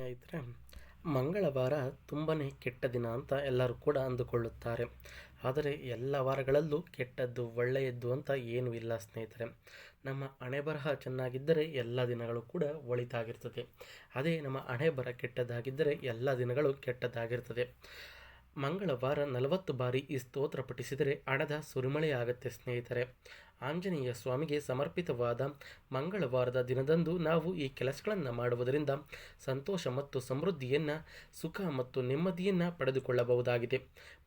ಸ್ನೇಹಿತರೆ, ಮಂಗಳವಾರ ತುಂಬಾ ಕೆಟ್ಟ ದಿನ ಅಂತ ಎಲ್ಲರೂ ಕೂಡ ಅಂದುಕೊಳ್ಳುತ್ತಾರೆ. ಆದರೆ ಎಲ್ಲ ವಾರಗಳಲ್ಲೂ ಕೆಟ್ಟದ್ದು, ಒಳ್ಳೆಯದ್ದು ಅಂತ ಏನೂ ಇಲ್ಲ ಸ್ನೇಹಿತರೆ. ನಮ್ಮ ಹಣೆ ಬರಹ ಚೆನ್ನಾಗಿದ್ದರೆ ಎಲ್ಲ ದಿನಗಳು ಕೂಡ ಒಳಿತಾಗಿರ್ತದೆ. ಅದೇ ನಮ್ಮ ಹಣೆ ಬರ ಕೆಟ್ಟದ್ದಾಗಿದ್ದರೆ ಎಲ್ಲ ದಿನಗಳು ಕೆಟ್ಟದ್ದಾಗಿರ್ತದೆ. ಮಂಗಳವಾರ ನಲವತ್ತು ಬಾರಿ ಈ ಸ್ತೋತ್ರ ಪಠಿಸಿದರೆ ಹಣದ ಸುರಿಮಳೆಯಾಗತ್ತೆ ಸ್ನೇಹಿತರೆ. ಆಂಜನೇಯ ಸ್ವಾಮಿಗೆ ಸಮರ್ಪಿತವಾದ ಮಂಗಳವಾರದ ದಿನದಂದು ನಾವು ಈ ಕೆಲಸಗಳನ್ನು ಮಾಡುವುದರಿಂದ ಸಂತೋಷ ಮತ್ತು ಸಮೃದ್ಧಿಯನ್ನು, ಸುಖ ಮತ್ತು ನೆಮ್ಮದಿಯನ್ನು ಪಡೆದುಕೊಳ್ಳಬಹುದಾಗಿದೆ.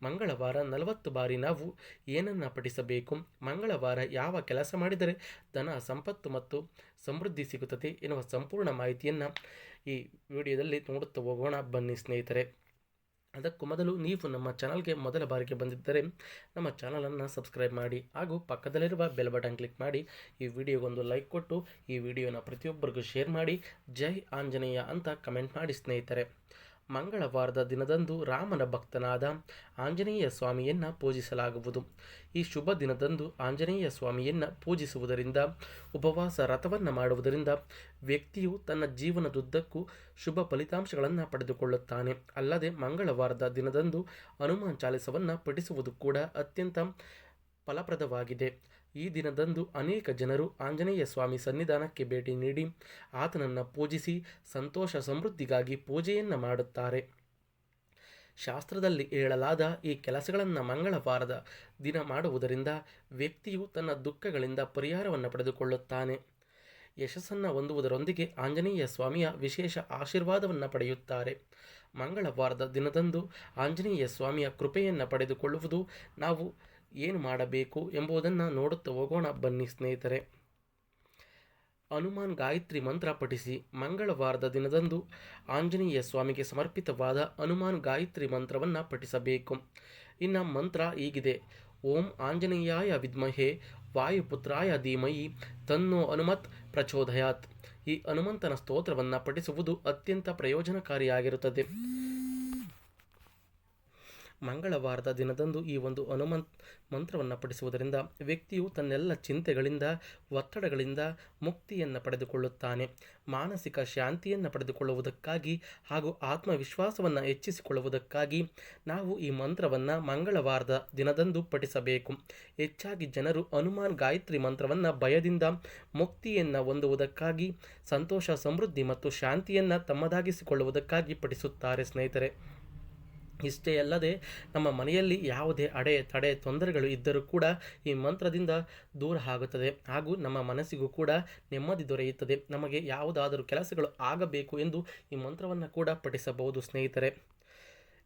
ಮಂಗಳವಾರ ನಲವತ್ತು ಬಾರಿ ನಾವು ಏನನ್ನು ಪಠಿಸಬೇಕು, ಮಂಗಳವಾರ ಯಾವ ಕೆಲಸ ಮಾಡಿದರೆ ಧನ ಸಂಪತ್ತು ಮತ್ತು ಸಮೃದ್ಧಿ ಸಿಗುತ್ತದೆ ಎನ್ನುವ ಸಂಪೂರ್ಣ ಮಾಹಿತಿಯನ್ನು ಈ ವಿಡಿಯೋದಲ್ಲಿ ನೋಡುತ್ತಾ ಹೋಗೋಣ ಬನ್ನಿ ಸ್ನೇಹಿತರೆ. ಅದಕ್ಕೂ ಮೊದಲು ನೀವು ನಮ್ಮ ಚಾನಲ್ಗೆ ಮೊದಲ ಬಾರಿಗೆ ಬಂದಿದ್ದರೆ ನಮ್ಮ ಚಾನಲನ್ನು ಸಬ್ಸ್ಕ್ರೈಬ್ ಮಾಡಿ ಹಾಗೂ ಪಕ್ಕದಲ್ಲಿರುವ ಬೆಲ್ ಬಟನ್ ಕ್ಲಿಕ್ ಮಾಡಿ ಈ ವಿಡಿಯೋಗೊಂದು ಲೈಕ್ ಕೊಟ್ಟು ಈ ವಿಡಿಯೋನ ಪ್ರತಿಯೊಬ್ಬರಿಗೂ ಶೇರ್ ಮಾಡಿ ಜೈ ಆಂಜನೇಯ ಅಂತ ಕಮೆಂಟ್ ಮಾಡಿ ಸ್ನೇಹಿತರೆ. ಮಂಗಳವಾರದ ದಿನದಂದು ರಾಮನ ಭಕ್ತನಾದ ಆಂಜನೇಯ ಸ್ವಾಮಿಯನ್ನು ಪೂಜಿಸಲಾಗುವುದು. ಈ ಶುಭ ದಿನದಂದು ಆಂಜನೇಯ ಸ್ವಾಮಿಯನ್ನು ಪೂಜಿಸುವುದರಿಂದ, ಉಪವಾಸ ರಥವನ್ನು ಮಾಡುವುದರಿಂದ ವ್ಯಕ್ತಿಯು ತನ್ನ ಜೀವನದುದ್ದಕ್ಕೂ ಶುಭ ಫಲಿತಾಂಶಗಳನ್ನು ಪಡೆದುಕೊಳ್ಳುತ್ತಾನೆ. ಅಲ್ಲದೆ ಮಂಗಳವಾರದ ದಿನದಂದು ಹನುಮಾನ್ ಚಾಲಿಸವನ್ನು ಪಠಿಸುವುದು ಕೂಡ ಅತ್ಯಂತ ಫಲಪ್ರದವಾಗಿದೆ. ಈ ದಿನದಂದು ಅನೇಕ ಜನರು ಆಂಜನೇಯ ಸ್ವಾಮಿ ಸನ್ನಿಧಾನಕ್ಕೆ ಭೇಟಿ ನೀಡಿ ಆತನನ್ನು ಪೂಜಿಸಿ ಸಂತೋಷ ಸಮೃದ್ಧಿಗಾಗಿ ಪೂಜೆಯನ್ನು ಮಾಡುತ್ತಾರೆ. ಶಾಸ್ತ್ರದಲ್ಲಿ ಹೇಳಲಾದ ಈ ಕೆಲಸಗಳನ್ನು ಮಂಗಳವಾರದ ದಿನ ಮಾಡುವುದರಿಂದ ವ್ಯಕ್ತಿಯು ತನ್ನ ದುಃಖಗಳಿಂದ ಪರಿಹಾರವನ್ನು ಪಡೆದುಕೊಳ್ಳುತ್ತಾನೆ. ಯಶಸ್ಸನ್ನು ಹೊಂದುವುದರೊಂದಿಗೆ ಆಂಜನೇಯ ಸ್ವಾಮಿಯ ವಿಶೇಷ ಆಶೀರ್ವಾದವನ್ನು ಪಡೆಯುತ್ತಾರೆ. ಮಂಗಳವಾರದ ದಿನದಂದು ಆಂಜನೇಯ ಸ್ವಾಮಿಯ ಕೃಪೆಯನ್ನು ಪಡೆದುಕೊಳ್ಳುವುದು ನಾವು ಏನು ಮಾಡಬೇಕು ಎಂಬುದನ್ನು ನೋಡುತ್ತಾ ಹೋಗೋಣ ಬನ್ನಿ ಸ್ನೇಹಿತರೆ. ಹನುಮಾನ್ ಗಾಯತ್ರಿ ಮಂತ್ರ ಪಠಿಸಿ ಮಂಗಳವಾರದ ದಿನದಂದು ಆಂಜನೇಯ ಸ್ವಾಮಿಗೆ ಸಮರ್ಪಿತವಾದ ಹನುಮಾನ್ ಗಾಯತ್ರಿ ಮಂತ್ರವನ್ನು ಪಠಿಸಬೇಕು. ಇನ್ನು ಮಂತ್ರ ಹೀಗಿದೆ. ಓಂ ಆಂಜನೇಯಾಯ ವಿದ್ಮಹೆ ವಾಯುಪುತ್ರಾಯ ಧೀಮಯಿ ತನ್ನೋ ಹನುಮತ್ ಪ್ರಚೋದಯಾತ್. ಈ ಹನುಮಂತನ ಸ್ತೋತ್ರವನ್ನು ಪಠಿಸುವುದು ಅತ್ಯಂತ ಪ್ರಯೋಜನಕಾರಿಯಾಗಿರುತ್ತದೆ. ಮಂಗಳವಾರದ ದಿನದಂದು ಈ ಒಂದು ಹನುಮನ್ ಮಂತ್ರವನ್ನು ಪಠಿಸುವುದರಿಂದ ವ್ಯಕ್ತಿಯು ತನ್ನೆಲ್ಲ ಚಿಂತೆಗಳಿಂದ, ಒತ್ತಡಗಳಿಂದ ಮುಕ್ತಿಯನ್ನು ಪಡೆದುಕೊಳ್ಳುತ್ತಾನೆ. ಮಾನಸಿಕ ಶಾಂತಿಯನ್ನು ಪಡೆದುಕೊಳ್ಳುವುದಕ್ಕಾಗಿ ಹಾಗೂ ಆತ್ಮವಿಶ್ವಾಸವನ್ನು ಹೆಚ್ಚಿಸಿಕೊಳ್ಳುವುದಕ್ಕಾಗಿ ನಾವು ಈ ಮಂತ್ರವನ್ನು ಮಂಗಳವಾರದ ದಿನದಂದು ಪಠಿಸಬೇಕು. ಹೆಚ್ಚಾಗಿ ಜನರು ಹನುಮಾನ್ ಗಾಯತ್ರಿ ಮಂತ್ರವನ್ನು ಭಯದಿಂದ ಮುಕ್ತಿಯನ್ನು ಹೊಂದುವುದಕ್ಕಾಗಿ, ಸಂತೋಷ, ಸಮೃದ್ಧಿ ಮತ್ತು ಶಾಂತಿಯನ್ನು ತಮ್ಮದಾಗಿಸಿಕೊಳ್ಳುವುದಕ್ಕಾಗಿ ಪಠಿಸುತ್ತಾರೆ ಸ್ನೇಹಿತರೆ. ಇಷ್ಟೇ ಅಲ್ಲದೆ ನಮ್ಮ ಮನೆಯಲ್ಲಿ ಯಾವುದೇ ಅಡೆ, ತಡೆ, ತೊಂದರೆಗಳು ಇದ್ದರೂ ಕೂಡ ಈ ಮಂತ್ರದಿಂದ ದೂರ ಆಗುತ್ತದೆ. ಹಾಗೂ ನಮ್ಮ ಮನಸ್ಸಿಗೂ ಕೂಡ ನೆಮ್ಮದಿ ದೊರೆಯುತ್ತದೆ. ನಮಗೆ ಯಾವುದಾದರೂ ಕೆಲಸಗಳು ಆಗಬೇಕು ಎಂದು ಈ ಮಂತ್ರವನ್ನು ಕೂಡ ಪಠಿಸಬಹುದು ಸ್ನೇಹಿತರೆ.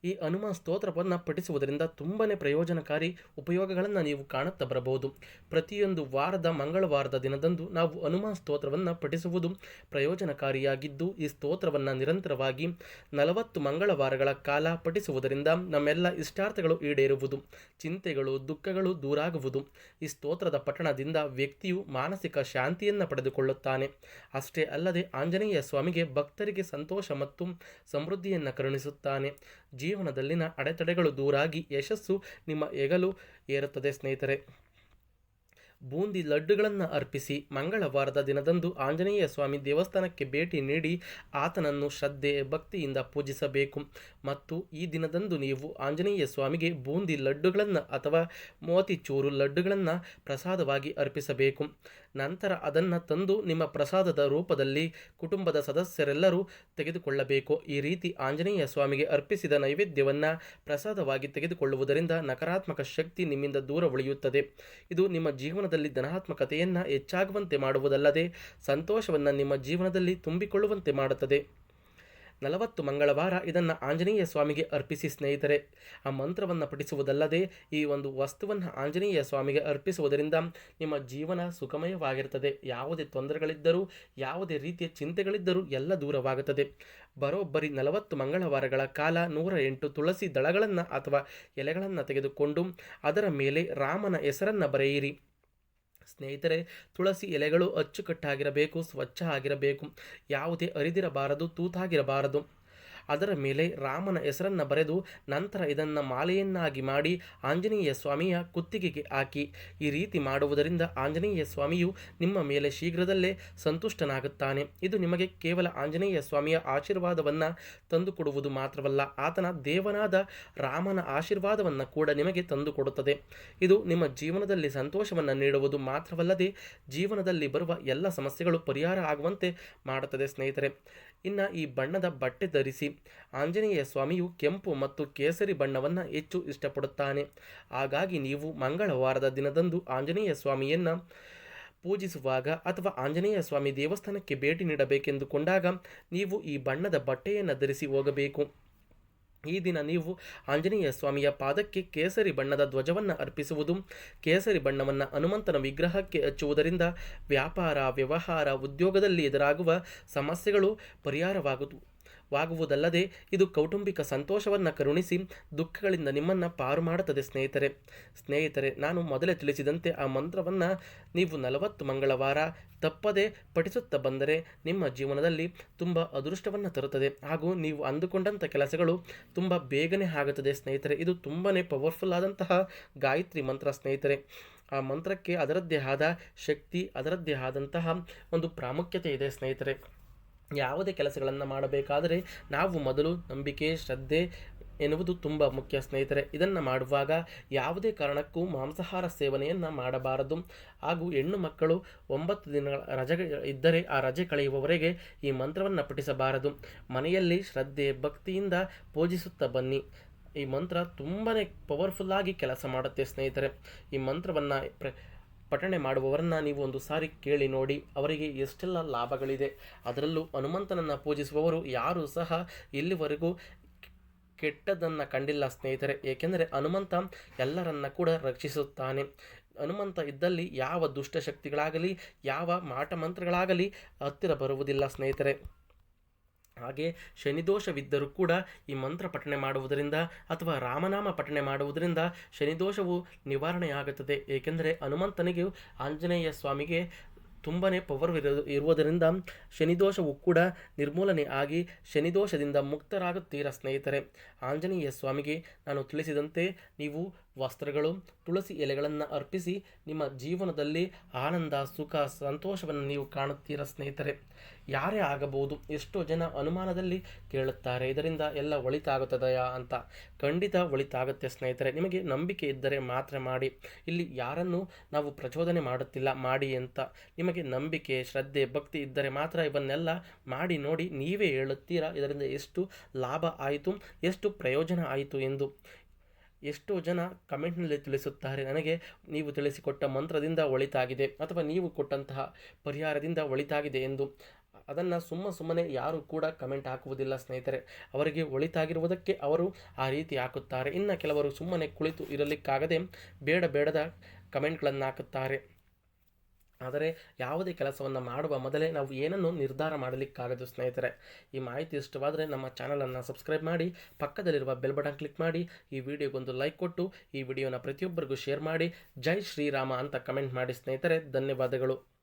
ಈ ಹನುಮಾನ್ ಸ್ತೋತ್ರವನ್ನು ಪಠಿಸುವುದರಿಂದ ತುಂಬಾ ಪ್ರಯೋಜನಕಾರಿ ಉಪಯೋಗಗಳನ್ನು ನೀವು ಕಾಣುತ್ತಾ ಬರಬಹುದು. ಪ್ರತಿಯೊಂದು ವಾರದ, ಮಂಗಳವಾರದ ದಿನದಂದು ನಾವು ಹನುಮಾನ್ ಸ್ತೋತ್ರವನ್ನು ಪಠಿಸುವುದು ಪ್ರಯೋಜನಕಾರಿಯಾಗಿದ್ದು, ಈ ಸ್ತೋತ್ರವನ್ನು ನಿರಂತರವಾಗಿ ನಲವತ್ತು ಮಂಗಳವಾರಗಳ ಕಾಲ ಪಠಿಸುವುದರಿಂದ ನಮ್ಮೆಲ್ಲ ಇಷ್ಟಾರ್ಥಗಳು ಈಡೇರುವುದು, ಚಿಂತೆಗಳು, ದುಃಖಗಳು ದೂರಾಗುವುದು. ಈ ಸ್ತೋತ್ರದ ಪಠಣದಿಂದ ವ್ಯಕ್ತಿಯು ಮಾನಸಿಕ ಶಾಂತಿಯನ್ನು ಪಡೆದುಕೊಳ್ಳುತ್ತಾನೆ. ಅಷ್ಟೇ ಅಲ್ಲದೆ ಆಂಜನೇಯ ಸ್ವಾಮಿಗೆ ಭಕ್ತರಿಗೆ ಸಂತೋಷ ಮತ್ತು ಸಮೃದ್ಧಿಯನ್ನು ಕರುಣಿಸುತ್ತಾನೆ. ಜೀವನದಲ್ಲಿನ ಅಡೆತಡೆಗಳು ದೂರಾಗಿ ಯಶಸ್ಸು ನಿಮ್ಮ ಹೆಗಲು ಏರುತ್ತದೆ ಸ್ನೇಹಿತರೆ. ಬೂಂದಿ ಲಡ್ಡುಗಳನ್ನು ಅರ್ಪಿಸಿ ಮಂಗಳವಾರದ ದಿನದಂದು ಆಂಜನೇಯ ಸ್ವಾಮಿ ದೇವಸ್ಥಾನಕ್ಕೆ ಭೇಟಿ ನೀಡಿ ಆತನನ್ನು ಶ್ರದ್ಧೆ ಭಕ್ತಿಯಿಂದ ಪೂಜಿಸಬೇಕು. ಮತ್ತು ಈ ದಿನದಂದು ನೀವು ಆಂಜನೇಯ ಸ್ವಾಮಿಗೆ ಬೂಂದಿ ಲಡ್ಡುಗಳನ್ನು ಅಥವಾ ಮೋತಿಚೂರು ಲಡ್ಡುಗಳನ್ನು ಪ್ರಸಾದವಾಗಿ ಅರ್ಪಿಸಬೇಕು. ನಂತರ ಅದನ್ನು ತಂದು ನಿಮ್ಮ ಪ್ರಸಾದದ ರೂಪದಲ್ಲಿ ಕುಟುಂಬದ ಸದಸ್ಯರೆಲ್ಲರೂ ತೆಗೆದುಕೊಳ್ಳಬೇಕು. ಈ ರೀತಿ ಆಂಜನೇಯ ಸ್ವಾಮಿಗೆ ಅರ್ಪಿಸಿದ ನೈವೇದ್ಯವನ್ನು ಪ್ರಸಾದವಾಗಿ ತೆಗೆದುಕೊಳ್ಳುವುದರಿಂದ ನಕಾರಾತ್ಮಕ ಶಕ್ತಿ ನಿಮ್ಮಿಂದ ದೂರ ಉಳಿಯುತ್ತದೆ. ಇದು ನಿಮ್ಮ ಜೀವನದಲ್ಲಿ ಧನಾತ್ಮಕತೆಯನ್ನು ಹೆಚ್ಚಾಗುವಂತೆ ಮಾಡುವುದಲ್ಲದೆ, ಸಂತೋಷವನ್ನು ನಿಮ್ಮ ಜೀವನದಲ್ಲಿ ತುಂಬಿಕೊಳ್ಳುವಂತೆ ಮಾಡುತ್ತದೆ. ನಲವತ್ತು ಮಂಗಳವಾರ ಇದನ್ನು ಆಂಜನೇಯ ಸ್ವಾಮಿಗೆ ಅರ್ಪಿಸಿ ಸ್ನೇಹಿತರೆ. ಆ ಮಂತ್ರವನ್ನು ಪಠಿಸುವುದಲ್ಲದೆ ಈ ಒಂದು ವಸ್ತುವನ್ನು ಆಂಜನೇಯ ಸ್ವಾಮಿಗೆ ಅರ್ಪಿಸುವುದರಿಂದ ನಿಮ್ಮ ಜೀವನ ಸುಖಮಯವಾಗಿರುತ್ತದೆ ಯಾವುದೇ ತೊಂದರೆಗಳಿದ್ದರೂ, ಯಾವುದೇ ರೀತಿಯ ಚಿಂತೆಗಳಿದ್ದರೂ ಎಲ್ಲ ದೂರವಾಗುತ್ತದೆ. ಬರೋಬ್ಬರಿ ನಲವತ್ತು ಮಂಗಳವಾರಗಳ ಕಾಲ ನೂರ ಎಂಟು ತುಳಸಿ ದಳಗಳನ್ನು ಅಥವಾ ಎಲೆಗಳನ್ನು ತೆಗೆದುಕೊಂಡು ಅದರ ಮೇಲೆ ರಾಮನ ಹೆಸರನ್ನು ಬರೆಯಿರಿ. ಸ್ನೇಹಿತರೆ ತುಳಸಿ ಎಲೆಗಳು ಅಚ್ಚುಕಟ್ಟಾಗಿರಬೇಕು ಸ್ವಚ್ಛ ಆಗಿರಬೇಕು. ಯಾವುದೇ ಅರಿದಿರಬಾರದು ತೂತಾಗಿರಬಾರದು. ಅದರ ಮೇಲೆ ರಾಮನ ಹೆಸರನ್ನು ಬರೆದು ನಂತರ ಇದನ್ನು ಮಾಲೆಯನ್ನಾಗಿ ಮಾಡಿ ಆಂಜನೇಯ ಸ್ವಾಮಿಯ ಕುತ್ತಿಗೆಗೆ ಹಾಕಿ. ಈ ರೀತಿ ಮಾಡುವುದರಿಂದ ಆಂಜನೇಯ ಸ್ವಾಮಿಯು ನಿಮ್ಮ ಮೇಲೆ ಶೀಘ್ರದಲ್ಲೇ ಸಂತುಷ್ಟನಾಗುತ್ತಾನೆ. ಇದು ನಿಮಗೆ ಕೇವಲ ಆಂಜನೇಯ ಸ್ವಾಮಿಯ ಆಶೀರ್ವಾದವನ್ನು ತಂದುಕೊಡುವುದು ಮಾತ್ರವಲ್ಲ, ಆತನ ದೇವನಾದ ರಾಮನ ಆಶೀರ್ವಾದವನ್ನು ಕೂಡ ನಿಮಗೆ ತಂದುಕೊಡುತ್ತದೆ. ಇದು ನಿಮ್ಮ ಜೀವನದಲ್ಲಿ ಸಂತೋಷವನ್ನು ನೀಡುವುದು ಮಾತ್ರವಲ್ಲದೆ, ಜೀವನದಲ್ಲಿ ಬರುವ ಎಲ್ಲ ಸಮಸ್ಯೆಗಳು ಪರಿಹಾರ ಆಗುವಂತೆ ಮಾಡುತ್ತದೆ ಸ್ನೇಹಿತರೆ. ಇನ್ನು ಈ ಬಣ್ಣದ ಬಟ್ಟೆ ಧರಿಸಿ ಆಂಜನೇಯ ಸ್ವಾಮಿಯು ಕೆಂಪು ಮತ್ತು ಕೇಸರಿ ಬಣ್ಣವನ್ನು ಹೆಚ್ಚು ಇಷ್ಟಪಡುತ್ತಾನೆ. ಹಾಗಾಗಿ ನೀವು ಮಂಗಳವಾರದ ದಿನದಂದು ಆಂಜನೇಯ ಸ್ವಾಮಿಯನ್ನು ಪೂಜಿಸುವಾಗ ಅಥವಾ ಆಂಜನೇಯ ಸ್ವಾಮಿ ದೇವಸ್ಥಾನಕ್ಕೆ ಭೇಟಿ ನೀಡಬೇಕೆಂದುಕೊಂಡಾಗ ನೀವು ಈ ಬಣ್ಣದ ಬಟ್ಟೆಯನ್ನು ಧರಿಸಿ ಹೋಗಬೇಕು. ಈ ದಿನ ನೀವು ಆಂಜನೇಯ ಸ್ವಾಮಿಯ ಪಾದಕ್ಕೆ ಕೇಸರಿ ಬಣ್ಣದ ಧ್ವಜವನ್ನು ಅರ್ಪಿಸುವುದು. ಕೇಸರಿ ಬಣ್ಣವನ್ನು ಹನುಮಂತನ ವಿಗ್ರಹಕ್ಕೆ ಹಚ್ಚುವುದರಿಂದ ವ್ಯಾಪಾರ, ವ್ಯವಹಾರ, ಉದ್ಯೋಗದಲ್ಲಿ ಎದುರಾಗುವ ಸಮಸ್ಯೆಗಳು ಪರಿಹಾರವಾಗುವುದು ವಾಗುವುದಲ್ಲದೆ ಇದು ಕೌಟುಂಬಿಕ ಸಂತೋಷವನ್ನು ಕರುಣಿಸಿ ದುಃಖಗಳಿಂದ ನಿಮ್ಮನ್ನು ಪಾರು ಮಾಡುತ್ತದೆ ಸ್ನೇಹಿತರೆ. ಸ್ನೇಹಿತರೆ, ನಾನು ಮೊದಲೇ ತಿಳಿಸಿದಂತೆ ಆ ಮಂತ್ರವನ್ನು ನೀವು ನಲವತ್ತು ಮಂಗಳವಾರ ತಪ್ಪದೆ ಪಠಿಸುತ್ತಾ ಬಂದರೆ ನಿಮ್ಮ ಜೀವನದಲ್ಲಿ ತುಂಬ ಅದೃಷ್ಟವನ್ನು ತರುತ್ತದೆ. ಹಾಗೂ ನೀವು ಅಂದುಕೊಂಡಂಥ ಕೆಲಸಗಳು ತುಂಬ ಬೇಗನೆ ಆಗುತ್ತದೆ ಸ್ನೇಹಿತರೆ. ಇದು ತುಂಬಾ ಪವರ್ಫುಲ್ ಆದಂತಹ ಗಾಯತ್ರಿ ಮಂತ್ರ ಸ್ನೇಹಿತರೆ. ಆ ಮಂತ್ರಕ್ಕೆ ಅದರದ್ದೇ ಆದ ಶಕ್ತಿ, ಅದರದ್ದೇ ಆದಂತಹ ಒಂದು ಪ್ರಾಮುಖ್ಯತೆ ಇದೆ ಸ್ನೇಹಿತರೆ. ಯಾವುದೇ ಕೆಲಸಗಳನ್ನು ಮಾಡಬೇಕಾದರೆ ನಾವು ಮೊದಲು ನಂಬಿಕೆ, ಶ್ರದ್ಧೆ ಎನ್ನುವುದು ತುಂಬ ಮುಖ್ಯ ಸ್ನೇಹಿತರೆ. ಇದನ್ನು ಮಾಡುವಾಗ ಯಾವುದೇ ಕಾರಣಕ್ಕೂ ಮಾಂಸಾಹಾರ ಸೇವನೆಯನ್ನು ಮಾಡಬಾರದು. ಹಾಗೂ ಹೆಣ್ಣು ಮಕ್ಕಳು ಒಂಬತ್ತು ದಿನಗಳ ರಜೆ ಇದ್ದರೆ ಆ ರಜೆ ಕಳೆಯುವವರೆಗೆ ಈ ಮಂತ್ರವನ್ನು ಪಠಿಸಬಾರದು. ಮನೆಯಲ್ಲಿ ಶ್ರದ್ಧೆ, ಭಕ್ತಿಯಿಂದ ಪೂಜಿಸುತ್ತಾ ಬನ್ನಿ. ಈ ಮಂತ್ರ ತುಂಬಾ ಪವರ್ಫುಲ್ಲಾಗಿ ಕೆಲಸ ಮಾಡುತ್ತೆ ಸ್ನೇಹಿತರೆ. ಈ ಮಂತ್ರವನ್ನು ಪಠಣೆ ಮಾಡುವವರನ್ನ ನೀವು ಒಂದು ಸಾರಿ ಕೇಳಿ ನೋಡಿ, ಅವರಿಗೆ ಎಷ್ಟೆಲ್ಲ ಲಾಭಗಳಿದೆ. ಅದರಲ್ಲೂ ಹನುಮಂತನನ್ನು ಪೂಜಿಸುವವರು ಯಾರೂ ಸಹ ಇಲ್ಲಿವರೆಗೂ ಕೆಟ್ಟದನ್ನು ಕಂಡಿಲ್ಲ ಸ್ನೇಹಿತರೆ. ಏಕೆಂದರೆ ಹನುಮಂತ ಎಲ್ಲರನ್ನ ಕೂಡ ರಕ್ಷಿಸುತ್ತಾನೆ. ಹನುಮಂತ ಇದ್ದಲ್ಲಿ ಯಾವ ದುಷ್ಟಶಕ್ತಿಗಳಾಗಲಿ, ಯಾವ ಮಾಟ ಮಂತ್ರಗಳಾಗಲಿ ಹತ್ತಿರ ಬರುವುದಿಲ್ಲ ಸ್ನೇಹಿತರೆ. ಹಾಗೆ ಶನಿದೋಷವಿದ್ದರೂ ಕೂಡ ಈ ಮಂತ್ರ ಪಠಣೆ ಮಾಡುವುದರಿಂದ ಅಥವಾ ರಾಮನಾಮ ಪಠಣೆ ಮಾಡುವುದರಿಂದ ಶನಿದೋಷವು ನಿವಾರಣೆಯಾಗುತ್ತದೆ. ಏಕೆಂದರೆ ಹನುಮಂತನಿಗೆ, ಆಂಜನೇಯ ಸ್ವಾಮಿಗೆ ತುಂಬಾ ಪವರ್ ಇರೋ, ಇರುವುದರಿಂದ ಶನಿದೋಷವು ಕೂಡ ನಿರ್ಮೂಲನೆ ಆಗಿ ಶನಿದೋಷದಿಂದ ಮುಕ್ತರಾಗುತ್ತೀರ ಸ್ನೇಹಿತರೆ? ಆಂಜನೇಯ ಸ್ವಾಮಿಗೆ ನಾನು ತಿಳಿಸಿದಂತೆ ನೀವು ವಸ್ತ್ರಗಳು, ತುಳಸಿ ಎಲೆಗಳನ್ನು ಅರ್ಪಿಸಿ ನಿಮ್ಮ ಜೀವನದಲ್ಲಿ ಆನಂದ, ಸುಖ, ಸಂತೋಷವನ್ನು ನೀವು ಕಾಣುತ್ತೀರ ಸ್ನೇಹಿತರೆ. ಯಾರೇ ಆಗಬಹುದು, ಎಷ್ಟೋ ಜನ ಅನುಮಾನದಲ್ಲಿ ಕೇಳುತ್ತಾರೆ, ಇದರಿಂದ ಎಲ್ಲ ಒಳಿತಾಗುತ್ತದೆಯಾ ಅಂತ. ಖಂಡಿತ ಒಳಿತಾಗುತ್ತೆ ಸ್ನೇಹಿತರೆ. ನಿಮಗೆ ನಂಬಿಕೆ ಇದ್ದರೆ ಮಾತ್ರ ಮಾಡಿ. ಇಲ್ಲಿ ಯಾರನ್ನು ನಾವು ಪ್ರಚೋದನೆ ಮಾಡುತ್ತಿಲ್ಲ, ಮಾಡಿ ಅಂತ. ನಿಮಗೆ ನಂಬಿಕೆ, ಶ್ರದ್ಧೆ, ಭಕ್ತಿ ಇದ್ದರೆ ಮಾತ್ರ ಇವನ್ನೆಲ್ಲ ಮಾಡಿ ನೋಡಿ ನೀವೇ ಹೇಳುತ್ತೀರಾ? ಇದರಿಂದ ಎಷ್ಟು ಲಾಭ ಆಯಿತು, ಎಷ್ಟು ಪ್ರಯೋಜನ ಆಯಿತು ಎಂದು. ಎಷ್ಟೋ ಜನ ಕಮೆಂಟ್ನಲ್ಲಿ ತಿಳಿಸುತ್ತಾರೆ, ನನಗೆ ನೀವು ತಿಳಿಸಿಕೊಟ್ಟ ಮಂತ್ರದಿಂದ ಒಳಿತಾಗಿದೆ ಅಥವಾ ನೀವು ಕೊಟ್ಟಂತಹ ಪರಿಹಾರದಿಂದ ಒಳಿತಾಗಿದೆ ಎಂದು. ಅದನ್ನು ಸುಮ್ಮ ಸುಮ್ಮನೆ ಯಾರು ಕೂಡ ಕಮೆಂಟ್ ಹಾಕುವುದಿಲ್ಲ ಸ್ನೇಹಿತರೆ. ಅವರಿಗೆ ಒಳಿತಾಗಿರುವುದಕ್ಕೆ ಅವರು ಆ ರೀತಿ ಹಾಕುತ್ತಾರೆ. ಇನ್ನು ಕೆಲವರು ಸುಮ್ಮನೆ ಕುಳಿತು ಇರಲಿಕ್ಕಾಗದೆ ಬೇಡ ಬೇಡದ ಕಮೆಂಟ್ಗಳನ್ನು ಹಾಕುತ್ತಾರೆ ಆದರೆ ಯಾವುದೇ ಕೆಲಸವನ್ನು ಮಾಡುವ ಮೊದಲೇ ನಾವು ಏನನ್ನು ನಿರ್ಧಾರ ಮಾಡಲಿಕ್ಕಾಗದು, ಸ್ನೇಹಿತರೆ? ಈ ಮಾಹಿತಿ ಇಷ್ಟವಾದರೆ ನಮ್ಮ ಚಾನಲನ್ನು ಸಬ್ಸ್ಕ್ರೈಬ್ ಮಾಡಿ, ಪಕ್ಕದಲ್ಲಿರುವ ಬೆಲ್ ಬಟನ್ ಕ್ಲಿಕ್ ಮಾಡಿ, ಈ ವಿಡಿಯೋಗೊಂದು ಲೈಕ್ ಕೊಟ್ಟು, ಈ ವಿಡಿಯೋನ ಪ್ರತಿಯೊಬ್ಬರಿಗೂ ಶೇರ್ ಮಾಡಿ, ಜೈ ಶ್ರೀರಾಮ ಅಂತ ಕಮೆಂಟ್ ಮಾಡಿ, ಸ್ನೇಹಿತರೆ. ಧನ್ಯವಾದಗಳು.